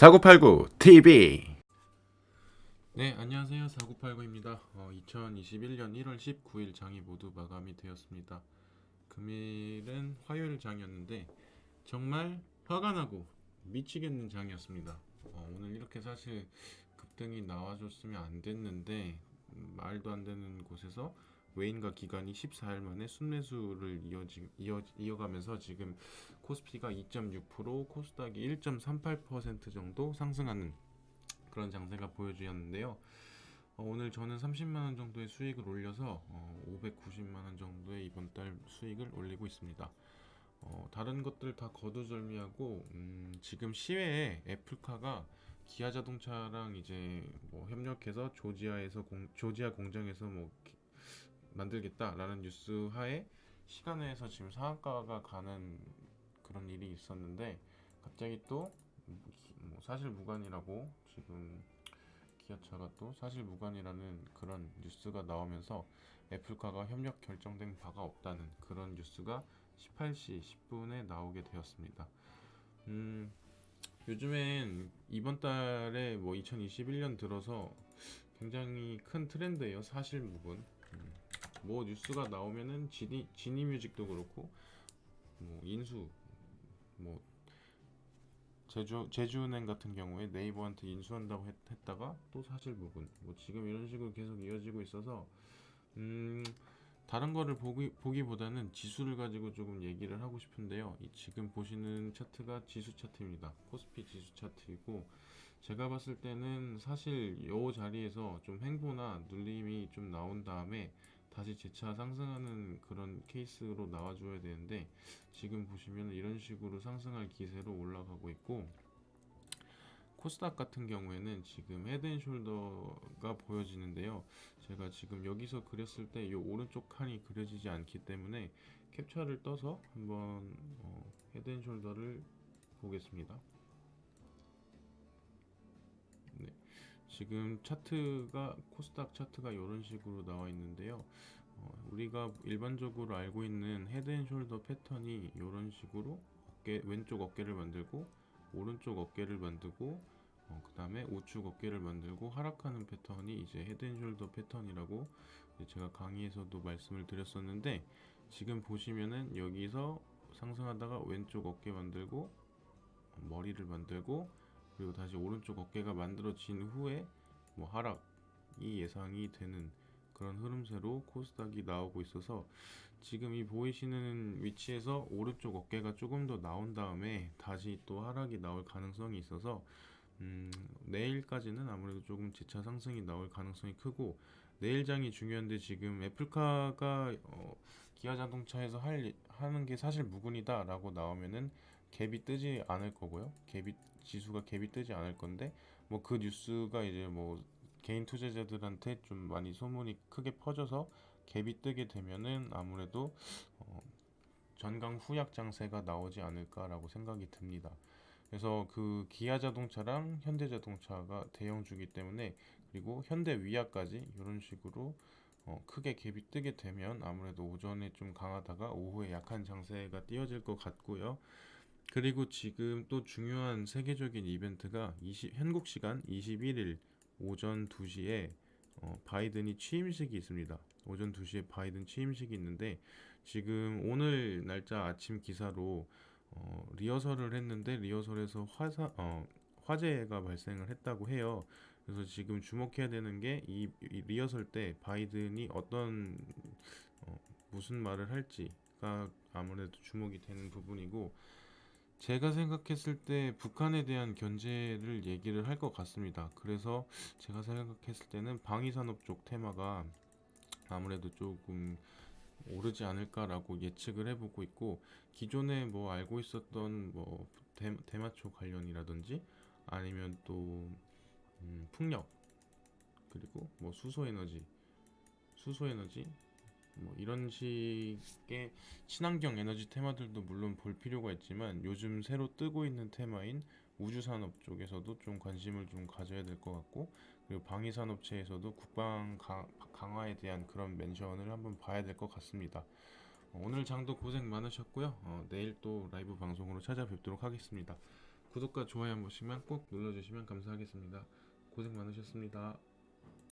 사구팔구 TV 네, 안녕하세요. 4989입니다. 어, 2021년 1월 19일 장이 모두 마감이 되었습니다. 금일은 화요일 장이었는데 정말 화가 나고 미치겠는 장이었습니다. 어, 오늘 이렇게 사실 급등이 나와줬으면 안 됐는데 음, 말도 안 되는 곳에서 외인과 기관이 14일 만에 순매수를 이어지, 이어, 이어가면서 지금 코스피가 2.6% 코스닥이 1.38% 정도 상승하는 그런 장세가 보여주었는데요. 어, 오늘 저는 30만 원 정도의 수익을 올려서 어, 590만 원 정도의 이번 달 수익을 올리고 있습니다. 어, 다른 것들 다 거두절미하고 음, 지금 시외에 애플카가 기아 자동차랑 이제 뭐 협력해서 조지아에서 공, 조지아 공장에서 뭐 기- 만들겠다라는 뉴스 하에 시간에서 지금 상한가가 가는 그런 일이 있었는데 갑자기 또 뭐 사실 무관이라고 지금 기아차가 또 사실 무관이라는 그런 뉴스가 나오면서 애플카가 협력 결정된 바가 없다는 그런 뉴스가 18시 10분에 나오게 되었습니다. 음, 요즘엔 이번 달에 뭐 2021년 들어서 굉장히 큰 트렌드예요. 사실 무근. 음, 뭐 뉴스가 나오면은 지니 지니 뮤직도 그렇고 뭐 인수 뭐 제주 제주은행 같은 경우에 네이버한테 인수한다고 했, 했다가 또 사실 부분 뭐 지금 이런 식으로 계속 이어지고 있어서 음 다른 거를 보기 보기보다는 지수를 가지고 조금 얘기를 하고 싶은데요. 이 지금 보시는 차트가 지수 차트입니다. 코스피 지수 차트이고 제가 봤을 때는 사실 요 자리에서 좀 횡보나 눌림이 좀 나온 다음에 다시 재차 상승하는 그런 케이스로 나와줘야 되는데 지금 보시면 이런 식으로 상승할 기세로 올라가고 있고 코스닥 같은 경우에는 지금 헤드앤숄더가 보여지는데요. 제가 지금 여기서 그렸을 때 이 오른쪽 칸이 그려지지 않기 때문에 캡처를 떠서 한번 어, 헤드앤숄더를 보겠습니다. 지금 차트가 코스닥 차트가 이런 식으로 나와 있는데요. 어, 우리가 일반적으로 알고 있는 헤드앤숄더 패턴이 이런 식으로 어깨 왼쪽 어깨를 만들고 오른쪽 어깨를 만들고 어, 그 다음에 우측 어깨를 만들고 하락하는 패턴이 이제 헤드앤숄더 패턴이라고 제가 강의에서도 말씀을 드렸었는데 지금 보시면은 여기서 상승하다가 왼쪽 어깨 만들고 어, 머리를 만들고 그리고 다시 오른쪽 어깨가 만들어진 후에 뭐 하락이 예상이 되는 그런 흐름세로 코스닥이 나오고 있어서 지금 이 보이시는 위치에서 오른쪽 어깨가 조금 더 나온 다음에 다시 또 하락이 나올 가능성이 있어서 음, 내일까지는 아무래도 조금 재차 상승이 나올 가능성이 크고 내일장이 중요한데 지금 애플카가 어, 기아 자동차에서 할 하는 게 사실 무근이다라고 나오면은 갭이 뜨지 않을 거고요. 갭이 지수가 갭이 뜨지 않을 건데 뭐 그 뉴스가 이제 뭐 개인 투자자들한테 좀 많이 소문이 크게 퍼져서 갭이 뜨게 되면은 아무래도 어, 전강 후약 장세가 나오지 않을까라고 생각이 듭니다. 그래서 그 기아 자동차랑 현대 자동차가 대형주기 때문에 그리고 현대 위아까지 이런 식으로 어, 크게 갭이 뜨게 되면 아무래도 오전에 좀 강하다가 오후에 약한 장세가 띄어질 것 같고요. 그리고 지금 또 중요한 세계적인 이벤트가 20, 한국 시간 21일 오전 2시에 어, 바이든이 취임식이 있습니다. 오전 2시에 바이든 취임식이 있는데 지금 오늘 날짜 아침 기사로 어, 리허설을 했는데 리허설에서 화사, 어, 화재가 발생을 했다고 해요. 그래서 지금 주목해야 되는 게 이 리허설 때 바이든이 어떤 어, 무슨 말을 할지가 아무래도 주목이 되는 부분이고 제가 생각했을 때 북한에 대한 견제를 얘기를 할 것 같습니다. 그래서 제가 생각했을 때는 방위산업 쪽 테마가 아무래도 조금 오르지 않을까라고 예측을 해보고 있고 기존에 뭐 알고 있었던 뭐 대, 대마초 관련이라든지 아니면 또 음, 풍력 그리고 뭐 수소에너지 수소에너지 뭐 이런 식의 친환경 에너지 테마들도 물론 볼 필요가 있지만 요즘 새로 뜨고 있는 테마인 우주산업 쪽에서도 좀 관심을 좀 가져야 될 것 같고 그리고 방위산업체에서도 국방 강, 강화에 대한 그런 멘션을 한번 봐야 될 것 같습니다. 어, 오늘 장도 고생 많으셨고요. 어, 내일 또 라이브 방송으로 찾아뵙도록 하겠습니다. 구독과 좋아요 한 번씩만 꼭 눌러주시면 감사하겠습니다. 고생 많으셨습니다.